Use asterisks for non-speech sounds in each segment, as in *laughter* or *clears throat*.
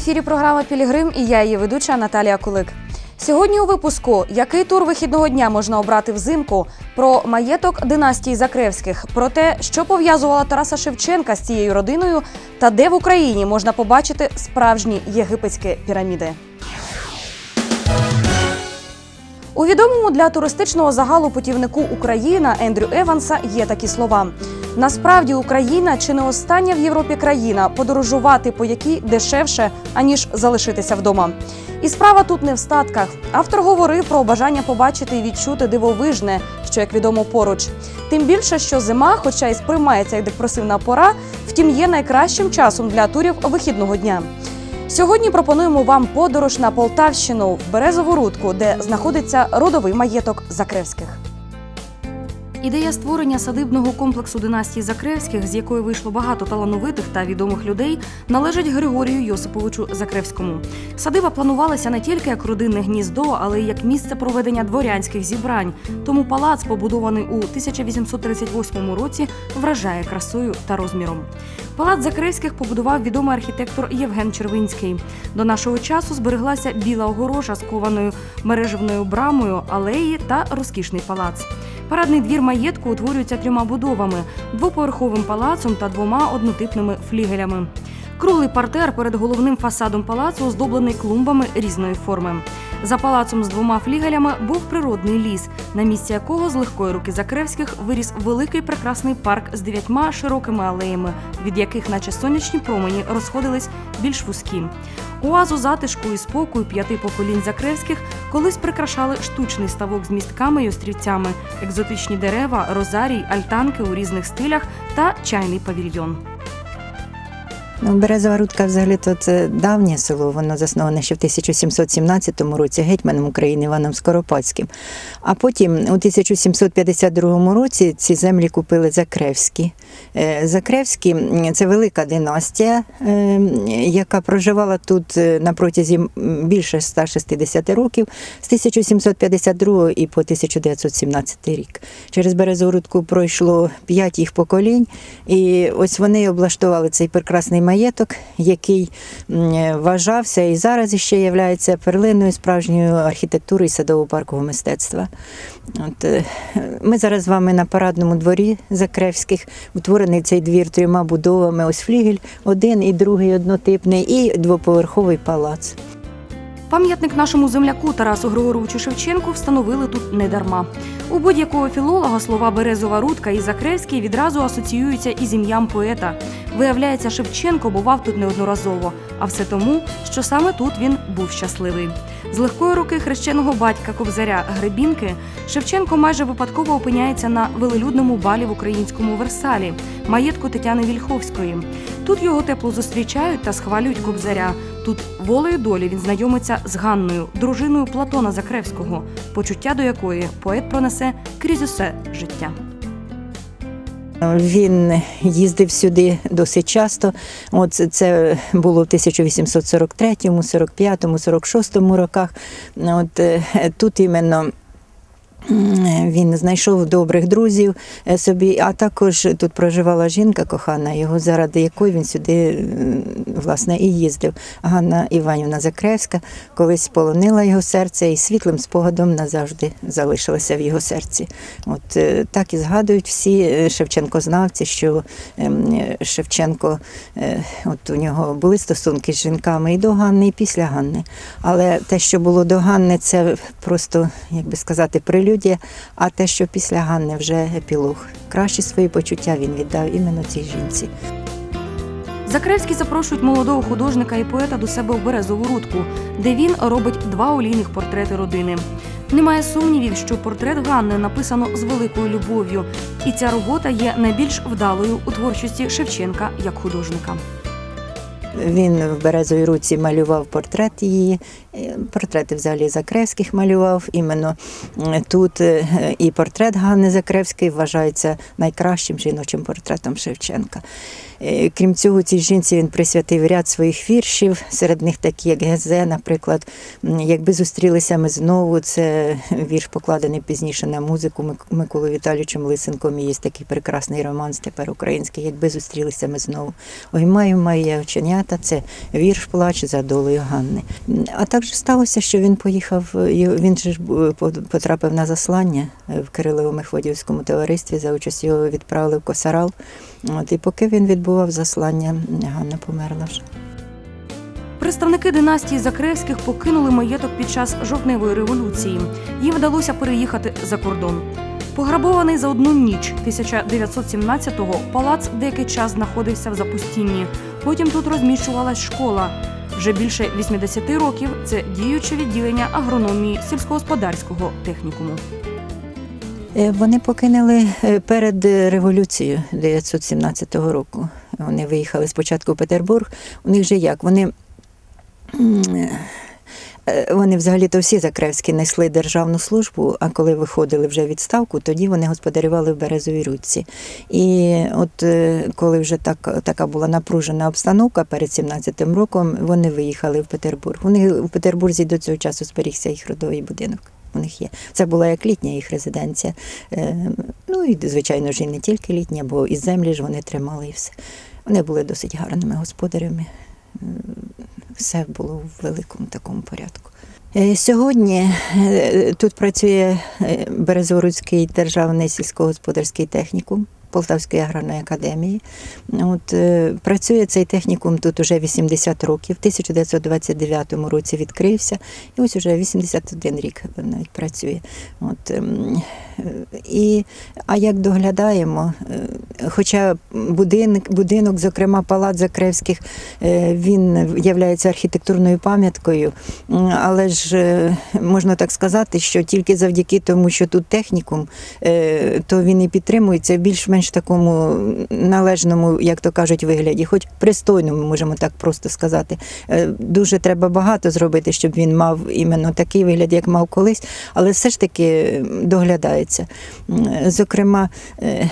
Ефірі програма Пілігрим і я її ведуча Наталія Кулик. Сьогодні у випуску який тур вихідного дня можна обрати взимку, про маєток династії Закревських, про те, що пов'язувала Тараса Шевченка з цією родиною, та де в Україні можна побачити справжні єгипетські піраміди. У відомому для туристичного загалу путівнику Україна Ендрю Еванса є такі слова. Насправді Україна чи не остання в Європі країна, подорожувати по якій дешевше, аніж залишитися вдома. І справа тут не в статках. Автор говорив про бажання побачити і відчути дивовижне, що як відомо поруч. Тим більше, що зима, хоча й сприймається як депресивна пора, втім є найкращим часом для турів вихідного дня. Сьогодні пропонуємо вам подорож на Полтавщину в Березову Рудку, де знаходиться родовий маєток Закревських. Ідея створення садибного комплексу династії Закревських, з якої вийшло багато талановитих та відомих людей, належить Григорію Йосиповичу Закревському. Садиба планувалася не тільки як родинне гніздо, але й як місце проведення дворянських зібрань. Тому палац, побудований у 1838 році, вражає красою та розміром. Палац Закревських побудував відомий архітектор Євген Червинський. До нашого часу збереглася біла огорожа з кованою мережевною брамою, алеї та розкішний палац. Парадний двір маєтку утворюється трьома будовами: двоповерховим палацом та двома однотипними флігелями. Круглий партер перед головним фасадом палацу оздоблений клумбами різної форми. За палацом з двома флігелями був природний ліс, на місці якого з легкої руки Закревських виріс великий прекрасний парк з дев'ятьма широкими алеями, від яких, наче сонячні промені, розходились більш вузькі. Оазу затишку і спокою п'яти поколінь Закревських колись прикрашали штучний ставок з містками й острівцями, екзотичні дерева, розарій, альтанки у різних стилях та чайний павільйон. Ну, Березова Рудка взагалі то це давнє село. Воно засноване ще в 1717 році гетьманом України Іваном Скоропадським. А потім у 1752 році ці землі купили Закревські. Е, Закревські це велика династія, е, яка проживала тут е, на протязі більше 160 років з 1752 і по 1917 рік. Через Березову Рудку пройшло п'ять їх поколінь, і ось вони облаштували цей прекрасний маєток, який вважався і зараз ще є перлиною справжньої архітектури і садово-паркового мистецтва. От, е, ми зараз з вами на парадному дворі Закревських. Утворений цей двір трьома будовами. Ось флігель, один і другий однотипний, і двоповерховий палац. Пам'ятник нашому земляку Тарасу Григоровичу Шевченку встановили тут не дарма. У будь-якого філолога слова Березова Рудка і Закревський відразу асоціюються із ім'ям поета. Виявляється, Шевченко бував тут неодноразово, а все тому, що саме тут він був щасливий. З легкої руки хрещеного батька Кобзаря Гребінки Шевченко майже випадково опиняється на велелюдному балі в українському Версалі, маєтку Тетяни Вільховської. Тут його тепло зустрічають та схвалюють Кобзаря. Тут волею долі він знайомиться з Ганною, дружиною Платона Закревського, почуття до якої поет пронесе крізь усе життя. Він їздив сюди досить часто. От це було в 1843, 45, 46 роках. От е, тут іменно. Він знайшов добрих друзів е, собі, а також тут проживала жінка кохана, його заради якої він сюди власне і їздив. Ганна Іванівна Закревська колись полонила його серце і світлим спогадом назавжди залишилася в його серці. От е, так і згадують всі е, що ем, Шевченко, е, от у нього були стосунки з жінками і до Ганни, і після Ганни. Але те, що було до Ганни, це просто, як би сказати, прелюдія, а те, що після Ганни вже епілог. Кращі свої почуття він віддав іменно цій жінці. Закревський запрошують молодого художника і поета до себе в Березову Рудку, де він робить два олійних портрети родини. Немає сумнівів, що портрет Ганни написано з великою любов'ю, і ця робота є найбільш вдалою у творчості Шевченка як художника. Він в березовій руці малював портрет її. Е, Портрети взагалі Закревських малював. Іменно тут е, і портрет Ганни Закревської вважається найкращим жіночим портретом Шевченка. Е, Крім цього, цій жінці він присвятив ряд своїх віршів, серед них такі, як Гезе, наприклад, Якби зустрілися ми знову, це вірш покладений пізніше на музику Мик- Миколою Віталійовичем Лисенком. І є такий прекрасний романс тепер український. Якби зустрілися ми знову. Ой, маю моє оченя сонета, це вірш плач за долею Ганни. А так же сталося, що він поїхав, він же потрапив на заслання е, в Кирилово-Мефодіївському товаристві. За участь його відправили в Косарал. От, і поки він відбував заслання, Ганна померла вже. Представники династії Закревських покинули маєток під час жовтневої революції. Їм вдалося переїхати за кордон. Пограбований за одну ніч 1917-го палац деякий час знаходився в запустінні. Потім тут розміщувалась школа. Вже більше 80 років це діюче відділення агрономії сільськогосподарського технікуму. Е, Вони покинули е, перед е, революцією 1917 року. Вони виїхали спочатку в Петербург. У них же як? Вони, вони взагалі-то всі Закревські несли державну службу, а коли виходили вже відставку, тоді вони господарювали в Березовій Рудці. І от коли вже так, така була напружена обстановка перед 17-м роком, вони виїхали в Петербург. Вони в Петербурзі до цього часу зберігся їх родовий будинок. У них є. Це була як літня їх резиденція. Е, Ну і, звичайно ж, і не тільки літня, бо і землі ж вони тримали і все. Вони були досить гарними господарями. Е, Все було в великому такому порядку. Е, Сьогодні тут працює Березорудський державний сільськогосподарський технікум Полтавської аграрної академії. От, е, працює цей технікум тут уже 80 років. В 1929 році відкрився, і ось уже 81 рік навіть працює. От, ем, і, а як доглядаємо, хоча будинок, будинок, зокрема палац Закревських, е, він є архітектурною пам'яткою, але ж е, можна так сказати, що тільки завдяки тому, що тут технікум, е, то він і підтримується в більш-менш такому належному, як то кажуть, вигляді, хоч пристойному, можемо так просто сказати. Дуже треба багато зробити, щоб він мав іменно такий вигляд, як мав колись, але все ж таки доглядається. М, Зокрема, е,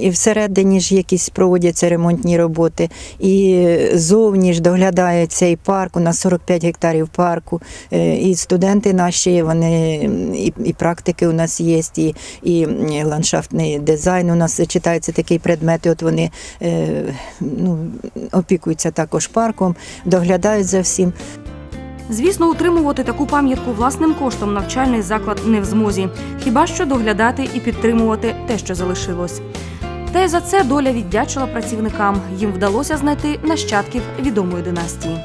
і всередині ж якісь проводяться ремонтні роботи, і зовні ж доглядає цей парк. У нас 45 гектарів парку. Е, І студенти наші, вони і, і практики у нас є, і, і ландшафтний дизайн. У нас читається такий предмет. І от вони е, ну, опікуються також парком, доглядають за всім. Звісно, утримувати таку пам'ятку власним коштом навчальний заклад не в змозі, хіба що доглядати і підтримувати те, що залишилось. Та й за це доля віддячила працівникам. Їм вдалося знайти нащадків відомої династії.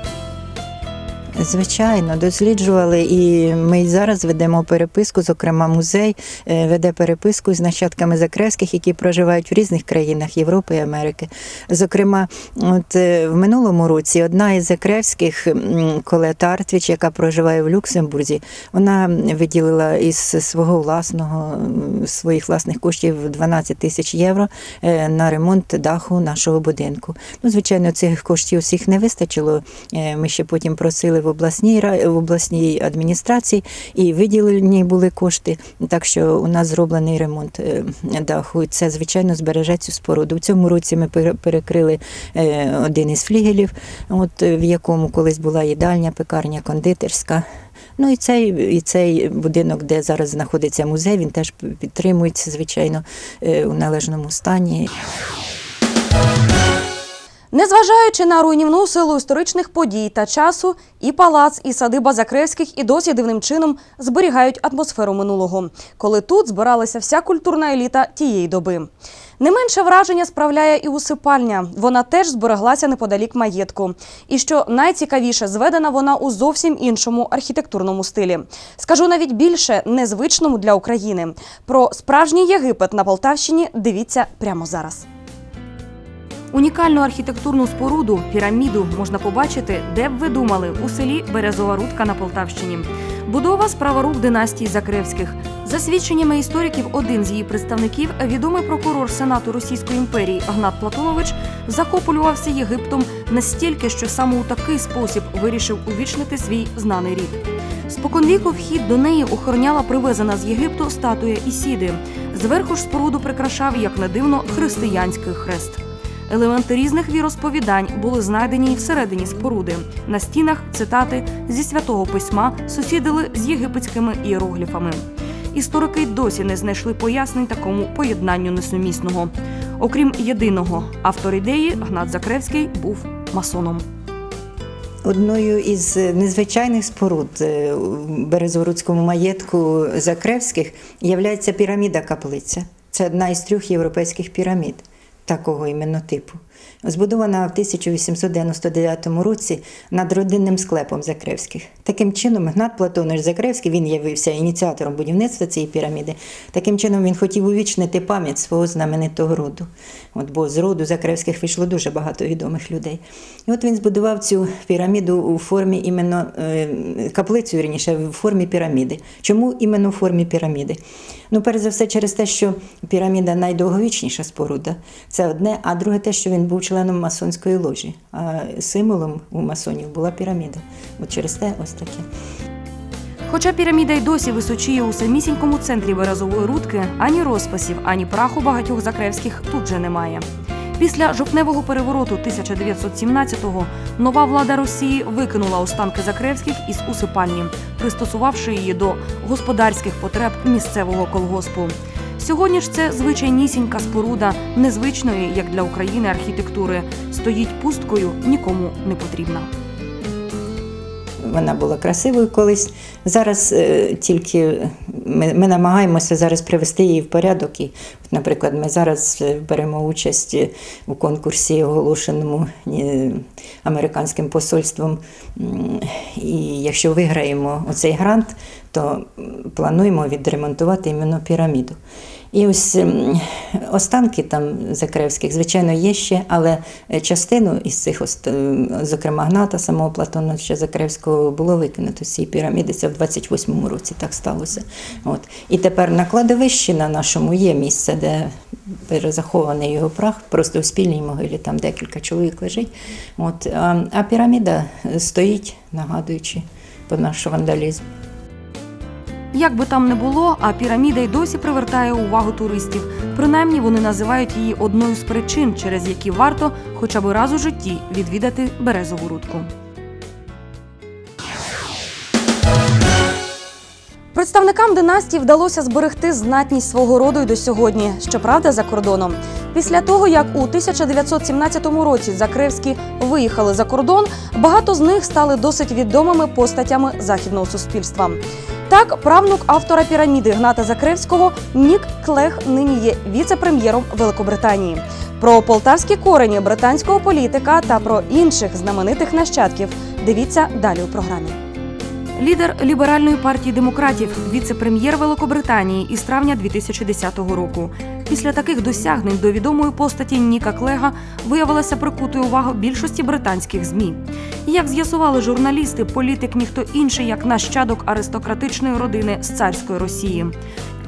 Звичайно, досліджували, і ми зараз ведемо переписку. Зокрема, музей е, веде переписку з нащадками Закревських, які проживають в різних країнах Європи і Америки. Зокрема, от е, в минулому році одна із Закревських, Колета Артвіч, яка проживає в Люксембурзі, вона виділила із свого власного своїх власних коштів 12 тисяч євро е, на ремонт даху нашого будинку. Ну, звичайно, цих коштів всіх не вистачило. Ми ще потім просили в обласній в обласній адміністрації і виділені були кошти. Так що у нас зроблений ремонт е, даху. Це звичайно збереже цю споруду. В цьому році ми пере- перекрили е, один із флігелів, от е, в якому колись була їдальня, пекарня, кондитерська. Ну і цей, і цей будинок, де зараз знаходиться музей, він теж підтримується, звичайно, у належному стані. Незважаючи на руйнівну силу історичних подій та часу, і палац, і садиба Закревських і досі дивним чином зберігають атмосферу минулого, коли тут збиралася вся культурна еліта тієї доби. Не менше враження справляє і усипальня. Вона теж збереглася неподалік маєтку. І що найцікавіше, зведена вона у зовсім іншому архітектурному стилі. Скажу навіть більше незвичному для України. Про справжній Єгипет на Полтавщині дивіться прямо зараз. Унікальну архітектурну споруду піраміду можна побачити, де б ви думали, у селі Березова Рудка на Полтавщині. Будова справа рук династії Закревських. За свідченнями істориків, один з її представників, відомий прокурор Сенату Російської імперії Гнат Платонович, захоплювався Єгиптом настільки, що саме у такий спосіб вирішив увічнити свій знаний рід. Споконвіку вхід до неї охороняла привезена з Єгипту статуя Ісіди. Зверху ж споруду прикрашав, як не дивно, християнський хрест. Елементи різних віросповідань були знайдені і всередині споруди. На стінах цитати зі святого письма сусідили з єгипетськими іерогліфами. Історики досі не знайшли пояснень такому поєднанню несумісного. Окрім єдиного, автор ідеї Гнат Закревський був масоном. Одною із незвичайних споруд е, у Березоврудському маєтку Закревських є піраміда каплиця. Це одна із трьох європейських пірамід такого іменно типу. Збудована в 1899 році над родинним склепом Закревських. Таким чином, Гнат Платонович Закревський він явився ініціатором будівництва цієї піраміди. Таким чином він хотів увічнити пам'ять свого знаменитого роду. От, бо з роду Закревських вийшло дуже багато відомих людей. І от він збудував цю піраміду у формі іменно е, каплицю, вірніше, в формі піраміди. Чому іменно в формі піраміди? Ну, перш за все, через те, що піраміда найдовговічніша споруда. Це одне, а друге те, що він був членом масонської ложі. А символом у масонів була піраміда. От через те ось таке. Хоча піраміда й досі височіє у самісінькому центрі березової рудки, ані розписів, ані праху багатьох закревських тут же немає. Після жовтневого перевороту 1917-го нова влада Росії викинула останки Закревських із усипальні, пристосувавши її до господарських потреб місцевого колгоспу. Сьогодні ж це звичайнісінька споруда незвичної, як для України, архітектури, стоїть пусткою, нікому не потрібна. Вона була красивою колись. Зараз е, тільки ми, ми намагаємося зараз привести її в порядок. І, наприклад, ми зараз е, беремо участь е, у конкурсі, оголошеному е, американським посольством. І якщо виграємо оцей грант, то плануємо відремонтувати іменно піраміду. І ось ем, останки там Закревських, звичайно, є ще, але е, частину із цих, е, зокрема, Гната, самого Платоновича Закревського, було викинуто з цієї піраміди. Це в 28-му році так сталося. От. І тепер на кладовищі на нашому є місце, де перезахований його прах, просто в спільній могилі, там декілька чоловік лежить. От. А, а піраміда стоїть, нагадуючи про наш вандалізм. Як би там не було, а піраміда й досі привертає увагу туристів. Принаймні вони називають її одною з причин, через які варто хоча б раз у житті відвідати березову рудку. Представникам династії вдалося зберегти знатність свого роду й до сьогодні, щоправда, за кордоном. Після того, як у 1917 році Закревські виїхали за кордон, багато з них стали досить відомими постатями західного суспільства. Так, правнук автора піраміди Гната Закревського Нік Клех нині є віце-прем'єром Великобританії. Про полтавські корені британського політика та про інших знаменитих нащадків дивіться далі у програмі. Лідер ліберальної партії демократів, віце-прем'єр Великобританії із травня 2010 року. Після таких досягнень до відомої постаті Ніка Клега виявилася прикутою увагу більшості британських змі. Як з'ясували журналісти, політик ніхто інший, як нащадок аристократичної родини з царської Росії.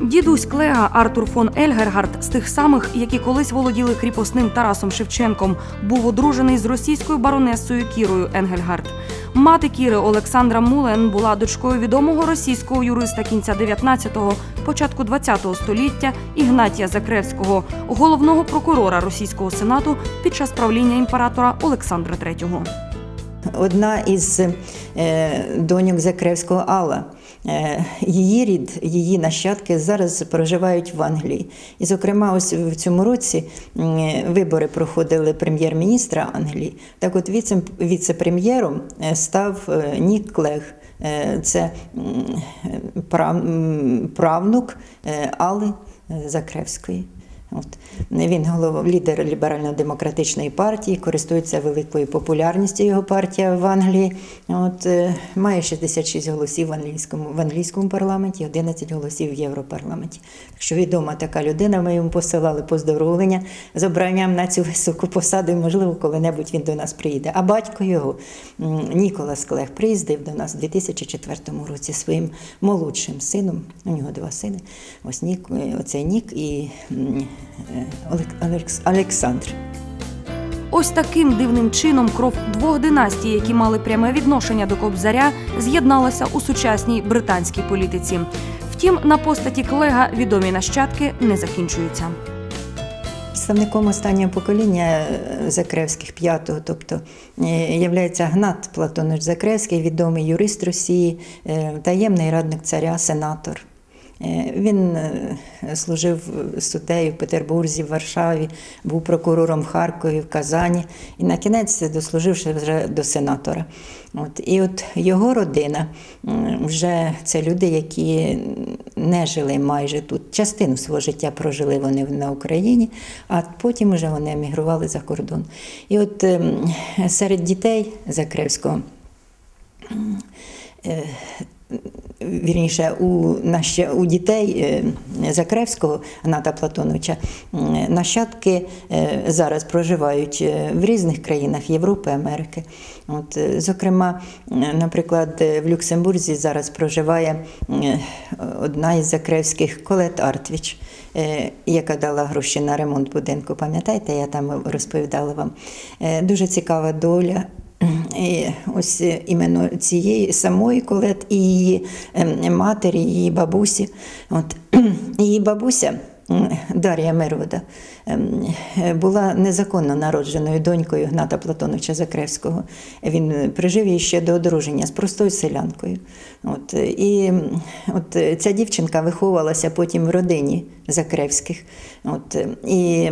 Дідусь Клега Артур фон Ельгергард з тих самих, які колись володіли кріпосним Тарасом Шевченком, був одружений з російською баронесою Кірою Енгельгард. Мати Кіри Олександра Мулен була дочкою відомого російського юриста кінця 19-го, початку 20-го століття Ігнатія Закревського, головного прокурора російського сенату під час правління імператора Олександра III. Одна із е, доньок Закревського Алла. Е, Її рід, її нащадки зараз проживають в Англії. І, зокрема, ось в цьому році м, вибори проходили прем'єр-міністра Англії. Так от віце- віце-прем'єром е, став е, Нік Клег. Е, Це прав- правнук е, Алли е, Закревської. От. Він голова, лідер ліберально-демократичної партії, користується великою популярністю його партія в Англії. От, е, має 66 голосів в англійському, в англійському парламенті, 11 голосів в Європарламенті. Так що відома така людина, ми йому посилали поздоровлення з обранням на цю високу посаду, і, можливо, коли-небудь він до нас приїде. А батько його, Ніколас Клег, приїздив до нас у 2004 році своїм молодшим сином. У нього два сини. Ось Нік, е, оцей Нік і е, Олек- Олекс- Олександр. Ось таким дивним чином кров двох династій, які мали пряме відношення до Кобзаря, з'єдналася у сучасній британській політиці. Втім, на постаті Клега відомі нащадки не закінчуються. Представником останнього покоління е, Закревських п'ятого, тобто е, являється Гнат Платонович Закревський, відомий юрист Росії, таємний радник царя, сенатор. Е, Він е, служив суддею в Петербурзі, в Варшаві, був прокурором в Харкові, в Казані і на кінець дослуживши вже до сенатора. От. І от його родина вже це люди, які не жили майже тут. Частину свого життя прожили вони на Україні, а потім вже вони емігрували за кордон. І от ем, серед дітей Закревського вірніше, у, наще- у дітей е, Закревського Ната Платоновича нащадки е, зараз проживають е, в різних країнах Європи, Америки. От, зокрема, наприклад, в Люксембурзі зараз проживає одна із закревських Колет Артвіч, яка дала гроші на ремонт будинку. Пам'ятаєте, я там розповідала вам. Дуже цікава доля. Ось е, іменно цієї самої Колет і її ем, матері, її бабусі. От, *clears throat* її бабуся Дар'я Мирвода е, була незаконно народженою донькою Гната Платоновича Закревського. Він е, прижив її ще до одруження з простою селянкою. От, е, і от е, ця дівчинка виховувалася потім в родині Закревських. От, е, і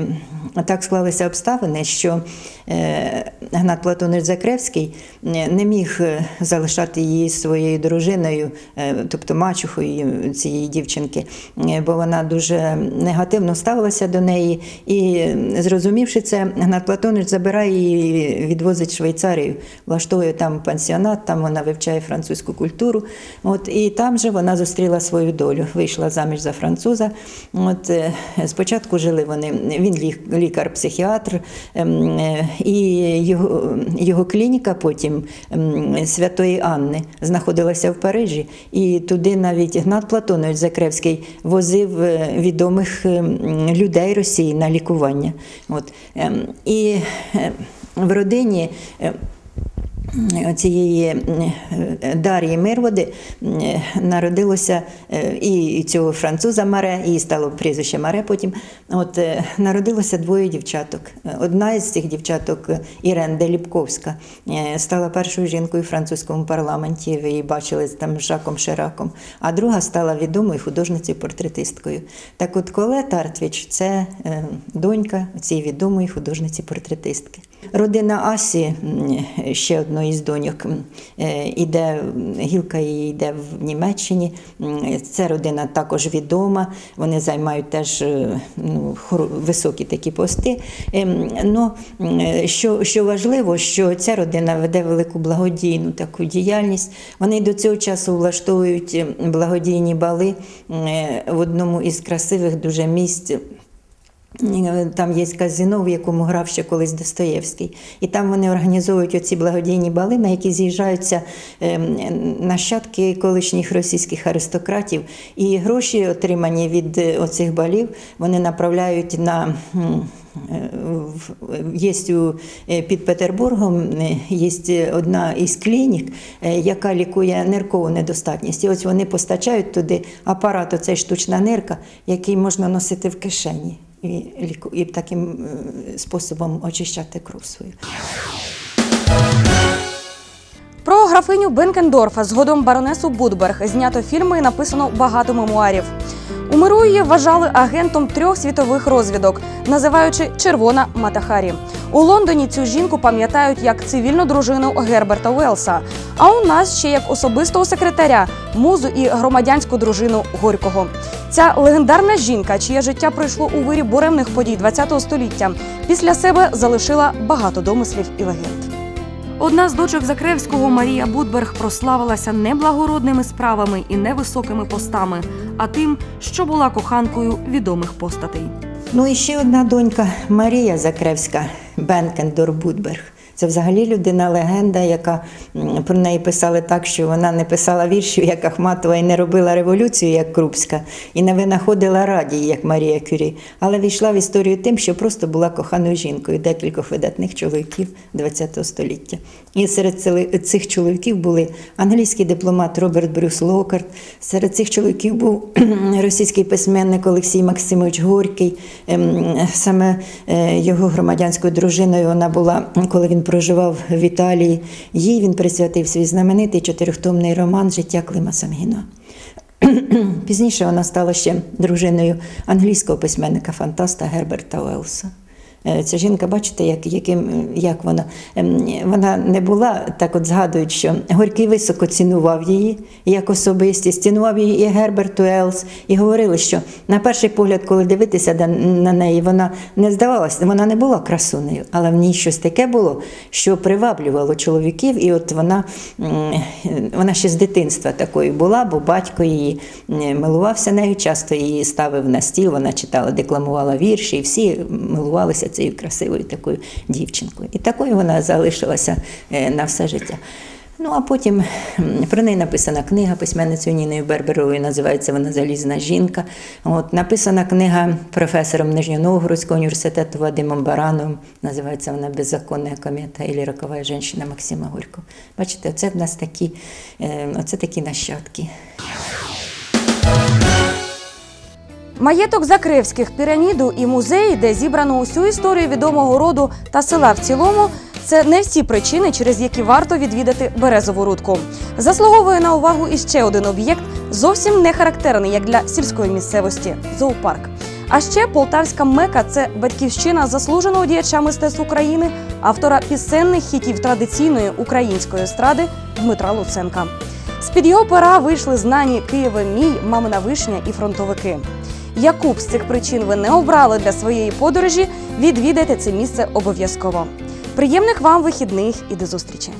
так склалися обставини, що е, Гнат Платонович Закревський е, не міг е, залишати її своєю дружиною, е, тобто мачухою цієї дівчинки, е, бо вона дуже негативно ставилася до неї. І зрозумівши це, Гнат Платонович забирає її, відвозить Швейцарію, влаштовує там пансіонат, там вона вивчає французьку культуру. От, і там же вона зустріла свою долю, вийшла заміж за француза. От, е, спочатку жили вони, він лік- лікар-психіатр, ем, е, і його, його клініка потім ем, Святої Анни знаходилася в Парижі, і туди навіть Гнат Платонович Закревський возив е, відомих ем, людей Росії на лікування. От, ем, і е, в родині. Цієї е, Дар'ї Мирводи е, народилося е, і цього француза Маре, і стало прізвище Маре потім. От народилося двоє дівчаток. Одна із цих дівчаток Ірен Деліпковська стала першою жінкою в французькому парламенті. Ви її бачили там з Жаком Шираком. А друга стала відомою художницею-портретисткою. Так от Колет Артвіч це донька цієї відомої художниці-портретистки. Родина Асі, ще одної з доньок, е, іде, гілка її йде в Німеччині. Ця родина також відома. Вони займають теж е, ну, високі такі пости. Ем, Ну, що, що важливо, що ця родина веде велику благодійну таку діяльність. Вони до цього часу влаштовують благодійні бали е, в одному із красивих дуже місць. Там є казино, в якому грав ще колись Достоєвський. І там вони організовують оці благодійні бали, на які з'їжджаються ем, нащадки колишніх російських аристократів. І гроші, отримані від е, оцих балів, вони направляють на. е, Є е, під Петербургом е, є одна із клінік, е, яка лікує ниркову недостатність. І ось вони постачають туди апарат, оцей штучна нирка, який можна носити в кишені і, і таким е, способом очищати кров свою. Про графиню Бенкендорфа, згодом баронесу Будберг, знято фільми і написано багато мемуарів. У миру її вважали агентом трьох світових розвідок, називаючи Червона Матахарі. У Лондоні цю жінку пам'ятають як цивільну дружину Герберта Уелса. А у нас ще як особистого секретаря, музу і громадянську дружину Горького. Ця легендарна жінка, чиє життя пройшло у вирі буремних подій ХХ століття, після себе залишила багато домислів і легенд. Одна з дочок Закревського Марія Будберг прославилася не благородними справами і не високими постами, а тим, що була коханкою відомих постатей. Ну і ще одна донька Марія Закревська, Бенкендор Будберг. Це взагалі людина легенда, яка про неї писали так, що вона не писала віршів, як Ахматова, і не робила революцію, як Крупська, і не винаходила радії, як Марія Кюрі, але війшла в історію тим, що просто була коханою жінкою декількох видатних чоловіків ХХ століття. І серед цих чоловіків були англійський дипломат Роберт Брюс Локарт, серед цих чоловіків був *clears throat* російський письменник Олексій Максимович Горький. Ем, Саме е, його громадянською дружиною вона була, коли він проживав в Італії. Їй він присвятив свій знаменитий чотирьохтомний роман Життя Клима Самгіна. *clears throat* Пізніше вона стала ще дружиною англійського письменника фантаста Герберта Уелса. Е, Ця жінка, бачите, як, яким, як вона, ем, вона не була, так от згадують, що Горький високо цінував її як особистість, цінував її і Герберт Уелс, і говорили, що на перший погляд, коли дивитися на- неї, вона не здавалася, вона не була красунею, але в ній щось таке було, що приваблювало чоловіків, і от вона, вона ще з дитинства такою була, бо батько її милувався нею, часто її ставив на стіл, вона читала, декламувала вірші, і всі милувалися цією красивою такою дівчинкою. І такою вона залишилася е, на все життя. Ну, а потім про неї написана книга письменницею Ніною Берберовою, називається вона Залізна жінка. От, написана книга професором Нижньоновгородського університету Вадимом Барановим, називається вона Беззаконна комета і роковая жінка Максима Горького. Бачите, оце в нас такі, е, оце такі нащадки. Маєток Закревських піраміду і музей, де зібрано усю історію відомого роду та села в цілому. Це не всі причини, через які варто відвідати березову рудку. Заслуговує на увагу іще один об'єкт, зовсім не характерний як для сільської місцевості зоопарк. А ще полтавська мека це батьківщина заслуженого діяча мистецтв України, автора пісенних хітів традиційної української естради Дмитра Луценка. З під його пера вийшли знані Києве мій, мамина вишня і фронтовики. Яку б з цих причин ви не обрали для своєї подорожі, відвідайте це місце обов'язково. Приємних вам вихідних і до зустрічі!